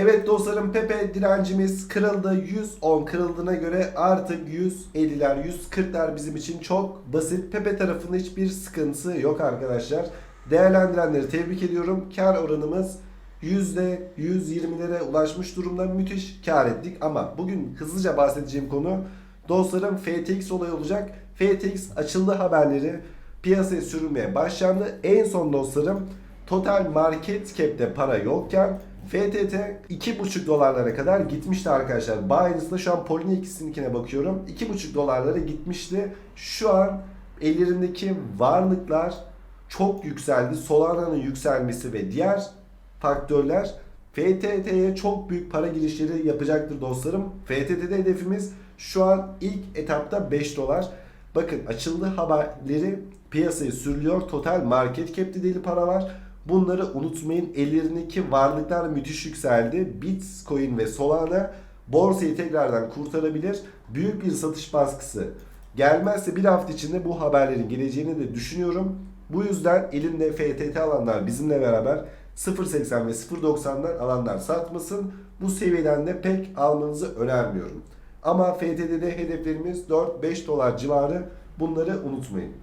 Evet dostlarım Pepe direncimiz kırıldı. 110 kırıldığına göre artık 150'ler 140'ler bizim için çok basit. Pepe tarafında hiçbir sıkıntısı yok arkadaşlar. Değerlendirenleri tebrik ediyorum. Kar oranımız %120'lere ulaşmış durumda müthiş kar ettik. Ama bugün hızlıca bahsedeceğim konu dostlarım FTX olayı olacak. FTX açıldı haberleri piyasaya sürülmeye başlandı. En son dostlarım total market cap'te para yokken FTT 2,5 dolarlara kadar gitmişti arkadaşlar. Binance'da şu an Poloniex''inkine bakıyorum. 2,5 dolarlara gitmişti. Şu an ellerindeki varlıklar çok yükseldi. Solana'nın yükselmesi ve diğer faktörler FTT'ye çok büyük para girişleri yapacaktır dostlarım. FTT'de hedefimiz şu an ilk etapta 5 dolar. Bakın açıldı haberleri piyasaya sürülüyor. Total market cap'te deli para var. Bunları unutmayın. Ellerindeki varlıklar müthiş yükseldi. Bitcoin ve Solana borsayı tekrardan kurtarabilir. Büyük bir satış baskısı gelmezse bir hafta içinde bu haberlerin geleceğini de düşünüyorum. Bu yüzden elinde FTT alanlar bizimle beraber 0.80 ve 0.90'dan alanlar satmasın. Bu seviyeden de pek almanızı önermiyorum. Ama FTT'de hedeflerimiz 4-5 dolar civarı. Bunları unutmayın.